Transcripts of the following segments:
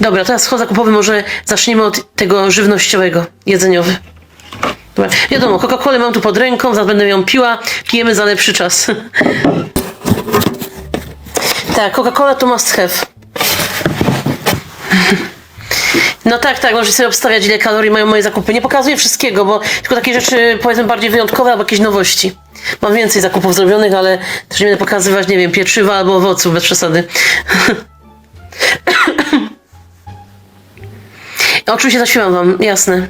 Dobra, teraz schod zakupowy może zaczniemy od tego żywnościowego, jedzeniowy. Dobra. Wiadomo, Coca-Colę mam tu pod ręką, zaraz będę ją piła, pijemy za lepszy czas. tak, Coca-Cola to must have. No tak, tak, możecie sobie obstawiać ile kalorii mają moje zakupy. Nie pokazuję wszystkiego, bo tylko takie rzeczy powiedzmy bardziej wyjątkowe albo jakieś nowości. Mam więcej zakupów zrobionych, ale też nie będę pokazywać, nie wiem, pieczywa albo owoców, bez przesady. Oczywiście zaśpiewam wam, jasne.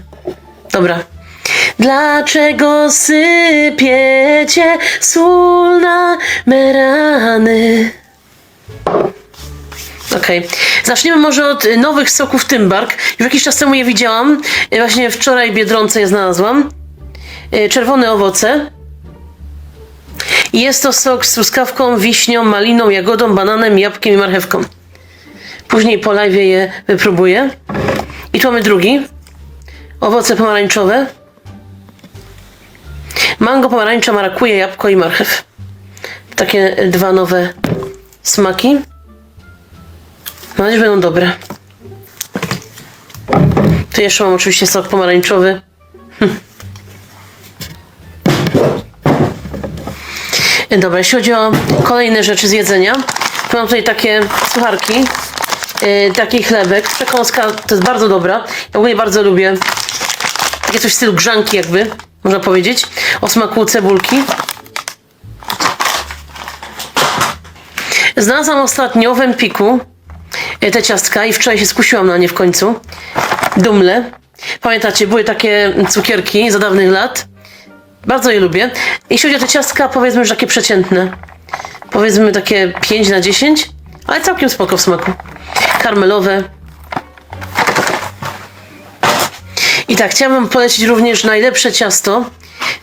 Dobra. Dlaczego sypiecie sól na merany? Okej. Zaczniemy może od nowych soków Tymbark. Już jakiś czas temu je widziałam. Y, Właśnie wczoraj Biedronce je znalazłam. Y, Czerwone owoce. Jest to sok z truskawką, wiśnią, maliną, jagodą, bananem, jabłkiem i marchewką. Później po live je wypróbuję. I tu mamy drugi. Owoce pomarańczowe. Mango, pomarańcza, marakuje, jabłko i marchew. Takie dwa nowe smaki. Mam nadzieję, że będą dobre. Tu jeszcze mam oczywiście sok pomarańczowy. Dobra, jeśli chodzi o kolejne rzeczy z jedzenia, to mam tutaj takie sucharki, yy, taki chlebek, przekąska, to jest bardzo dobra. Ja ogólnie bardzo lubię takie coś w stylu grzanki jakby, można powiedzieć, o smaku cebulki. Znalazłam ostatnio w Empiku e, te ciastka i wczoraj się skusiłam na nie w końcu. Dumle. Pamiętacie, były takie cukierki za dawnych lat. Bardzo je lubię. Jeśli chodzi o te ciastka, powiedzmy, że takie przeciętne. Powiedzmy takie 5 na 10, ale całkiem spoko w smaku. Karmelowe. I tak, chciałabym polecić również najlepsze ciasto.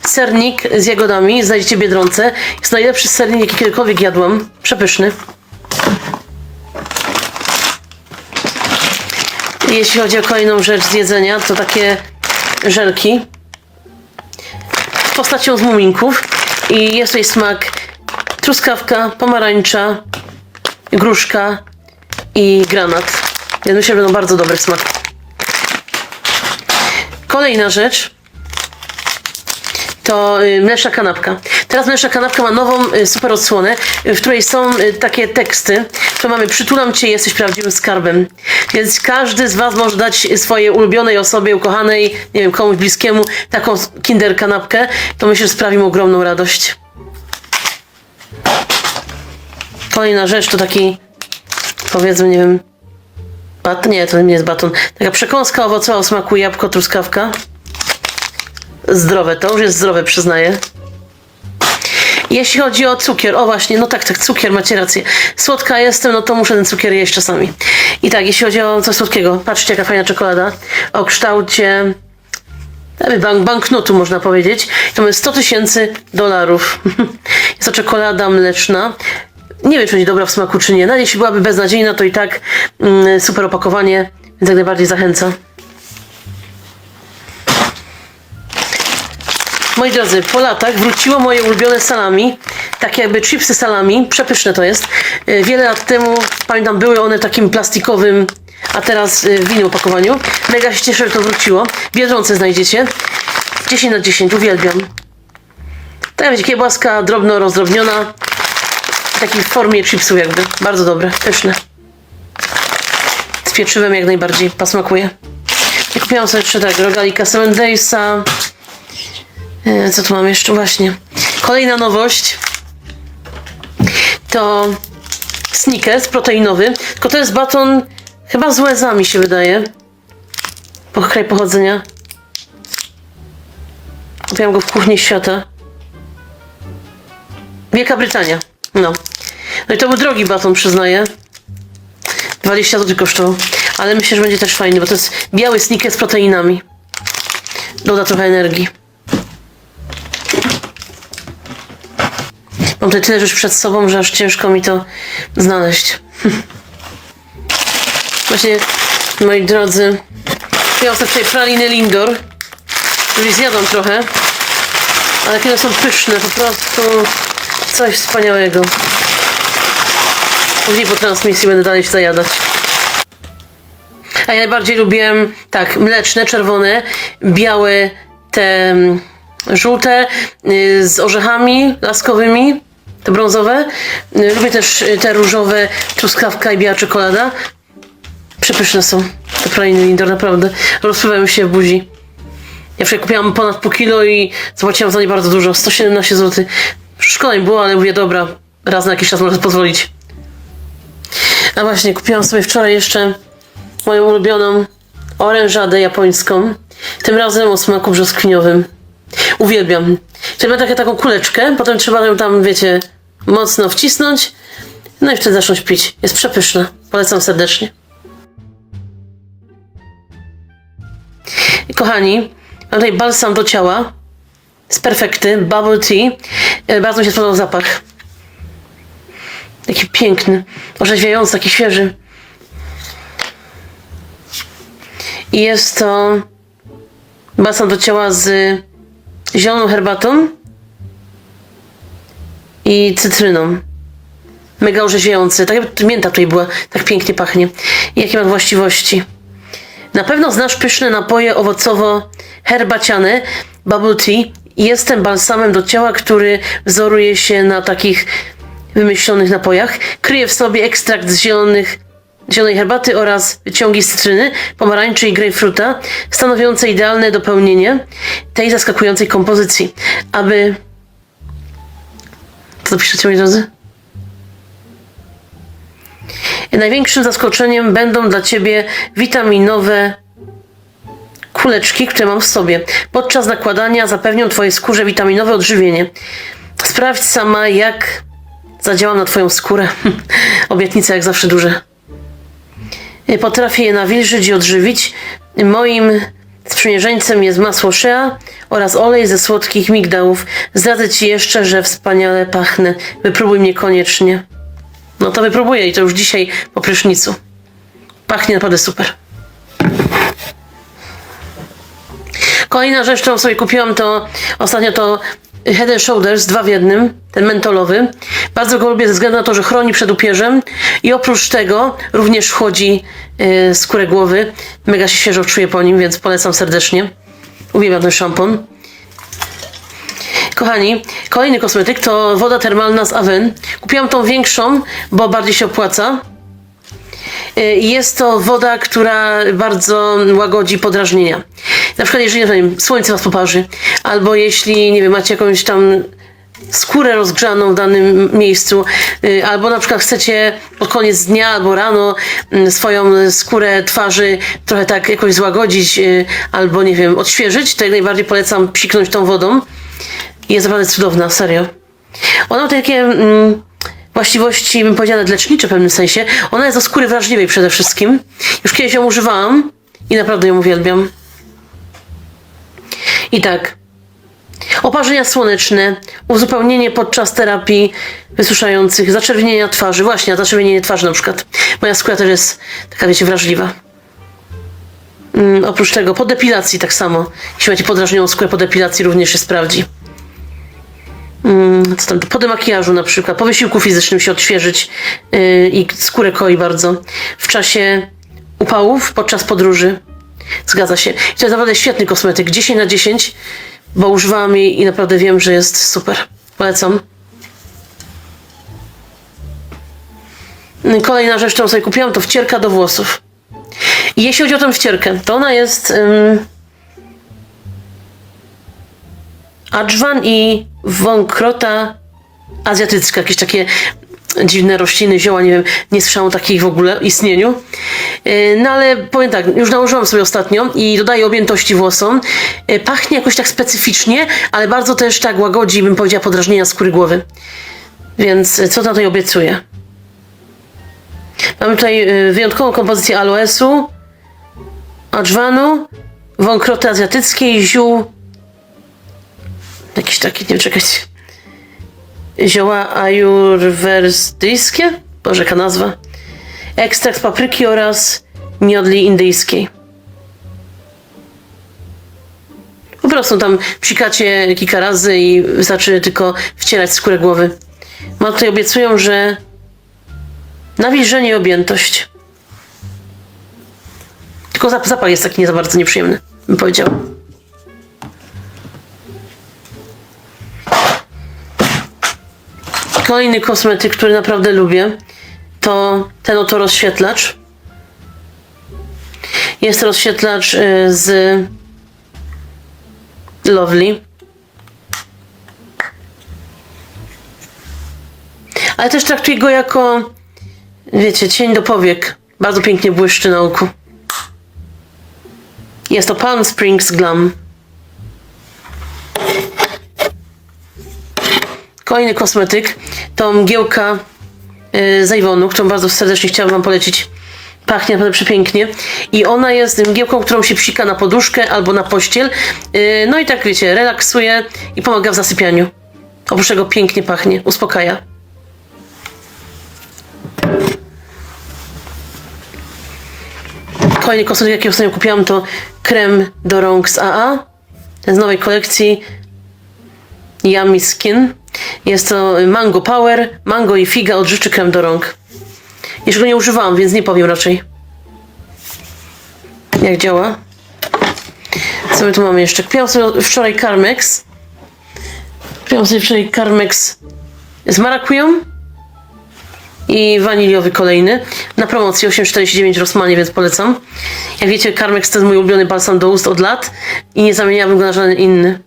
Sernik z jagodami, znajdziecie w Biedronce. Jest najlepszy sernik, jaki kiedykolwiek jadłam. Przepyszny. Jeśli chodzi o kolejną rzecz z jedzenia, to takie żelki z postacią z muminków. I jest tutaj smak truskawka, pomarańcza, gruszka i granat. Ja myślę, że będą bardzo dobry smak. Kolejna rzecz to y, mleczna kanapka. Teraz mleczna kanapka ma nową y, super odsłonę, w której są y, takie teksty, to mamy przytulam cię, jesteś prawdziwym skarbem. Więc każdy z was może dać swojej ulubionej osobie, ukochanej, nie wiem, komuś bliskiemu taką kinder kanapkę. To myślę, że sprawi mu ogromną radość. Kolejna rzecz to taki, powiedzmy, nie wiem, bat, nie, to nie jest baton. Taka przekąska owocowa o smaku jabłko, truskawka. Zdrowe, to już jest zdrowe, przyznaję. Jeśli chodzi o cukier, o właśnie, no tak, tak, cukier, macie rację. Słodka jestem, no to muszę ten cukier jeść czasami. I tak, jeśli chodzi o coś słodkiego, patrzcie jaka fajna czekolada o kształcie bank, banknotu można powiedzieć. To mamy 100 tysięcy dolarów. Jest to czekolada mleczna. Nie wiem, czy będzie dobra w smaku, czy nie. Nawet jeśli byłaby beznadziejna, to i tak mm, super opakowanie, więc jak najbardziej zachęca. Moi drodzy, po latach wróciło moje ulubione salami, takie jakby chipsy salami, przepyszne to jest. Y, Wiele lat temu, pamiętam, były one takim plastikowym, a teraz y, w innym opakowaniu. Mega się cieszę, że to wróciło. Biedronce znajdziecie. 10 na 10, uwielbiam. Tak, wiecie, kiełbaska drobno rozdrobniona, takiej formie chipsów jakby. Bardzo dobre, pyszne. Z pieczywem jak najbardziej pasmakuje. Kupiłam sobie jeszcze tak, rogalika Seven Daysa, E, Co tu mam jeszcze? Właśnie. Kolejna nowość to Snickers proteinowy. Tylko to jest baton chyba z łezami mi się wydaje. Po kraj pochodzenia. Kupiłam go w kuchni świata. Wielka Brytania. No. No i to był drogi baton, przyznaję. 20 zł kosztował. Ale myślę, że będzie też fajny, bo to jest biały Snickers z proteinami. Doda trochę energii. Mam tutaj tyle już przed sobą, że aż ciężko mi to znaleźć. Właśnie, moi drodzy, ja sobie tutaj praliny Lindor. Już zjadłam trochę. Ale kiedy są pyszne, po prostu coś wspaniałego. Później po transmisji będę dalej się zajadać. A ja najbardziej lubiłem, tak, mleczne, czerwone, białe, te mm, żółte, y, z orzechami laskowymi, te brązowe. Y, Lubię też y, te różowe, truskawka i biała czekolada. Przepyszne są te praliny Lindor, naprawdę. Rozpływają się w buzi. Ja wczoraj kupiłam ponad pół kilo i zapłaciłam za nie bardzo dużo, 117 zł. Szkoda mi było, ale mówię, dobra, raz na jakiś czas mogę pozwolić. A właśnie, kupiłam sobie wczoraj jeszcze moją ulubioną orężadę japońską. Tym razem o smaku brzoskwiniowym. Uwielbiam. Czyli ma takie, taką kuleczkę, potem trzeba ją tam, wiecie, mocno wcisnąć. No i wtedy zacząć pić. Jest przepyszna. Polecam serdecznie. Kochani, mam tutaj balsam do ciała z perfekty, bubble tea. E, Bardzo mi się spodobał zapach. Taki piękny, orzeźwiający, taki świeży. I jest to balsam do ciała z zieloną herbatą i cytryną. Mega orzeźwiający. Tak jakby mięta tutaj była, tak pięknie pachnie. I jakie ma właściwości? Na pewno znasz pyszne napoje owocowo-herbaciane, bubble tea. Jest tym balsamem do ciała, który wzoruje się na takich wymyślonych napojach. Kryje w sobie ekstrakt z zielonych, zielonej herbaty oraz wyciągi cytryny, pomarańczy i grejpfruta, stanowiące idealne dopełnienie tej zaskakującej kompozycji. Aby... Co piszecie, moi drodzy? Największym zaskoczeniem będą dla Ciebie witaminowe kuleczki, które mam w sobie. Podczas nakładania zapewnią Twojej skórze witaminowe odżywienie. Sprawdź sama, jak zadziałam na Twoją skórę. Obietnice jak zawsze duże. Potrafię je nawilżyć i odżywić. Moim sprzymierzeńcem jest masło shea oraz olej ze słodkich migdałów. Zdradzę Ci jeszcze, że wspaniale pachnę. Wypróbuj mnie koniecznie. No to wypróbuję i to już dzisiaj po prysznicu. Pachnie naprawdę super. Kolejna rzecz, którą sobie kupiłam, to ostatnio to Head and Shoulders, dwa w jednym, ten mentolowy. Bardzo go lubię ze względu na to, że chroni przed upierzem i oprócz tego również chłodzi yy, skórę głowy. Mega się świeżo czuję po nim, więc polecam serdecznie. Uwielbiam ten szampon. Kochani, kolejny kosmetyk to woda termalna z Aven. Kupiłam tą większą, bo bardziej się opłaca. Y, Jest to woda, która bardzo łagodzi podrażnienia. Na przykład, jeżeli nie wiem, słońce was poparzy, albo jeśli nie wiem, macie jakąś tam skórę rozgrzaną w danym miejscu, y, albo na przykład chcecie pod koniec dnia albo rano y, swoją skórę twarzy trochę tak jakoś złagodzić, y, albo nie wiem, odświeżyć, to jak najbardziej polecam psiknąć tą wodą. Jest naprawdę cudowna, serio. Ona ma takie mm, właściwości, bym powiedziała, lecznicze w pewnym sensie. Ona jest do skóry wrażliwej przede wszystkim. Już kiedyś ją używałam i naprawdę ją uwielbiam. I tak. Oparzenia słoneczne, uzupełnienie podczas terapii wysuszających, zaczerwienienia twarzy. Właśnie, zaczerwienienie twarzy na przykład. Moja skóra też jest taka, wiecie, wrażliwa. Mm, oprócz tego, po depilacji tak samo. Jeśli macie podrażnioną skórę, po depilacji również się sprawdzi. Mm, co tam, po demakijażu na przykład, po wysiłku fizycznym się odświeżyć yy, i skórę koi bardzo. W czasie upałów, podczas podróży. Zgadza się. I to jest naprawdę świetny kosmetyk. 10 na 10, bo używałam jej i naprawdę wiem, że jest super. Polecam. Kolejna rzecz, którą sobie kupiłam, to wcierka do włosów. I jeśli chodzi o tę wcierkę, to ona jest ym, adżwan i wąkrota azjatycka, jakieś takie dziwne rośliny, zioła, nie wiem, nie słyszałam o takich w ogóle istnieniu. Yy, No ale powiem tak, już nałożyłam sobie ostatnio i dodaję objętości włosom. Yy, Pachnie jakoś tak specyficznie, ale bardzo też tak łagodzi, bym powiedziała, podrażnienia skóry głowy. Więc yy, co tutaj obiecuję? Mamy tutaj wyjątkową kompozycję aloesu, adżwanu, wąkroty azjatyckiej, ziół, Jakieś takie, nie wiem, czekać. Zioła ajurwerdyjskie? Boże, jaka nazwa. Ekstrakt papryki oraz miodli indyjskiej. Po prostu tam psikacie kilka razy i wystarczy tylko wcierać skórę głowy. Ma tutaj obiecują, że nawilżenie i objętość. Tylko zap- zapach jest taki nie za bardzo nieprzyjemny, bym powiedziała. Kolejny kosmetyk, który naprawdę lubię, to ten oto rozświetlacz. Jest rozświetlacz y, z Lovely. Ale też traktuję go jako, wiecie, cień do powiek. Bardzo pięknie błyszczy na oku. Jest to Palm Springs Glam. Kolejny kosmetyk to mgiełka yy, z Avonu, którą bardzo serdecznie chciałam wam polecić. Pachnie naprawdę przepięknie. I ona jest mgiełką, którą się psika na poduszkę albo na pościel. Yy, no i tak wiecie, relaksuje i pomaga w zasypianiu. Oprócz tego pięknie pachnie, uspokaja. Kolejny kosmetyk, jaki ostatnio kupiłam, to krem do rąk z AA. Z nowej kolekcji Yummy Skin. Jest to Mango Power, mango i figa odżywczy krem do rąk. Jeszcze go nie używałam, więc nie powiem raczej. Jak działa. Co my tu mamy jeszcze? Kupiłam sobie wczoraj Carmex. Kupiłam sobie wczoraj Carmex z marakują i waniliowy kolejny. Na promocji 8,49 w Rossmanie, więc polecam. Jak wiecie, Carmex to jest mój ulubiony balsam do ust od lat i nie zamieniałabym go na żaden inny.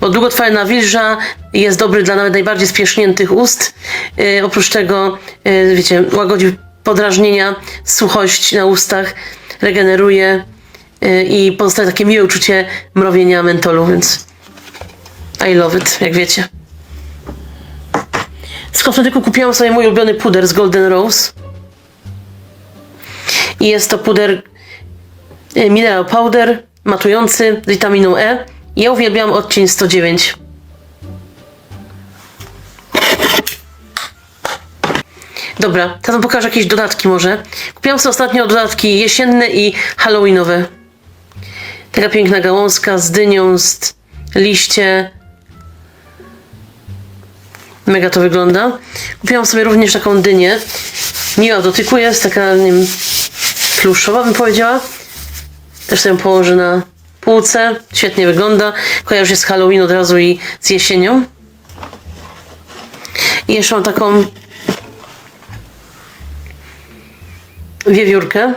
Bo długotrwała nawilża jest dobry dla nawet najbardziej spieszniętych ust. Yy, oprócz tego, yy, wiecie, łagodzi podrażnienia, suchość na ustach, regeneruje yy, i pozostaje takie miłe uczucie mrowienia mentolu, więc I love it, jak wiecie. Z kosmetyku kupiłam sobie mój ulubiony puder z Golden Rose. I jest to puder Mineral Powder matujący z witaminą E. Ja uwielbiam odcień 109. Dobra, teraz wam pokażę jakieś dodatki może. Kupiłam sobie ostatnio dodatki jesienne i halloweenowe. Taka piękna gałązka z dynią, z liście. Mega to wygląda. Kupiłam sobie również taką dynię. Miła w dotyku jest, taka nie wiem, pluszowa bym powiedziała. Też sobie ją położę na półce. Świetnie wygląda. Kojarzy się z Halloween od razu i z jesienią. I jeszcze mam taką wiewiórkę.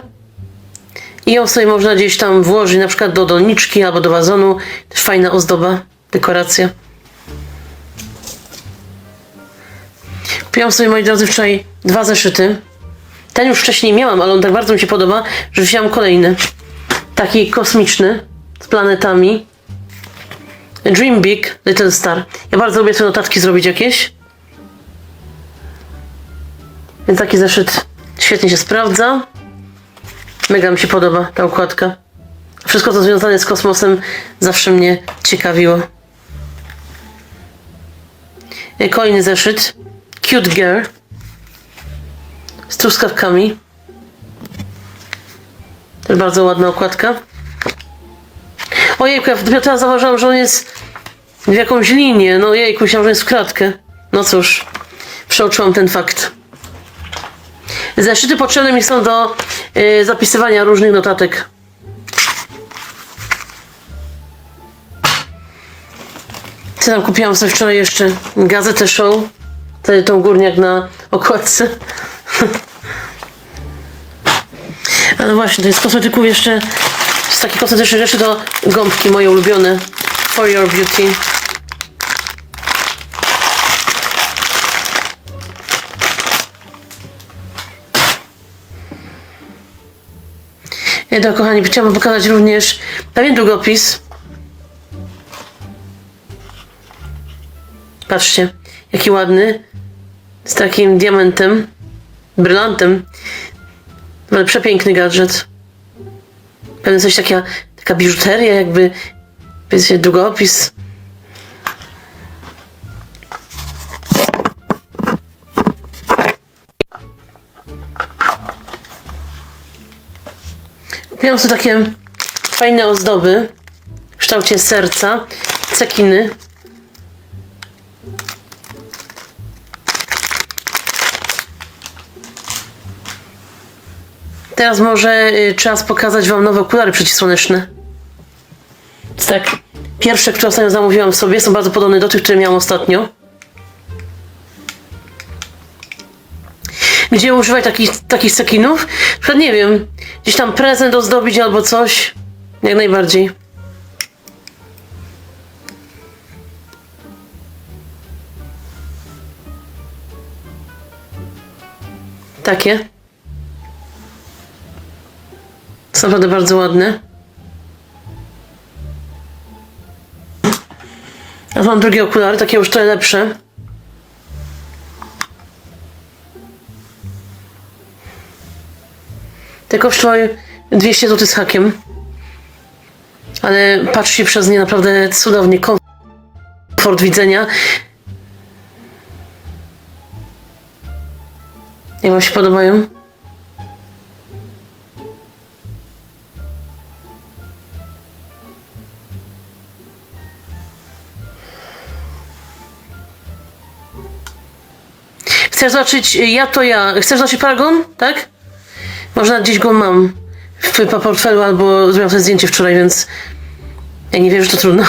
I ją sobie można gdzieś tam włożyć, na przykład do doniczki albo do wazonu. Też fajna ozdoba, dekoracja. Kupiłam sobie, moi drodzy, wczoraj dwa zeszyty. Ten już wcześniej miałam, ale on tak bardzo mi się podoba, że wziąłam kolejny. Taki kosmiczny, z planetami. Dream Big, Little Star. Ja bardzo lubię te notatki zrobić jakieś. Więc taki zeszyt świetnie się sprawdza. Mega mi się podoba ta układka. Wszystko, co związane z kosmosem, zawsze mnie ciekawiło. E, Kolejny zeszyt. Cute Girl. Z truskawkami. Też bardzo ładna okładka. Ojejku, ja dopiero teraz zauważyłam, że on jest w jakąś linię. No jejku, myślałam, że jest w kratkę. No cóż, przeoczyłam ten fakt. Zeszyty potrzebne mi są do y, zapisywania różnych notatek. Co tam kupiłam sobie wczoraj jeszcze? Gazetę Show. Tutaj tą górniak na okładce. Ale właśnie, to jest kosmetyków jeszcze takich kosmetycznych rzeczy to gąbki moje ulubione. For Your Beauty. Ja to, kochani, chciałabym pokazać również pewien długopis. Patrzcie, jaki ładny. Z takim diamentem, brylantem. Ale przepiękny gadżet. Pewnie coś taka, taka biżuteria, jakby wiecie, długopis. Miałam tu takie fajne ozdoby w kształcie serca, cekiny. Teraz może y, czas pokazać Wam nowe okulary przeciwsłoneczne. Tak, pierwsze, które ostatnio zamówiłam sobie, są bardzo podobne do tych, które miałam ostatnio. Gdzie używaj takich, takich cekinów? Na przykład, nie wiem, gdzieś tam prezent ozdobić albo coś. Jak najbardziej. Takie. Naprawdę bardzo ładne. A mam drugie okulary, takie już trochę lepsze. Te kosztują 200 zł z hakiem. Ale patrzcie przez nie naprawdę cudownie. Komfort widzenia. Jak wam się podobają? Chcesz zobaczyć ja to ja. Chcesz zobaczyć paragon? Tak? Można gdzieś go mam w portfelu albo zrobiłam sobie zdjęcie wczoraj, więc jak nie wiesz, to trudno.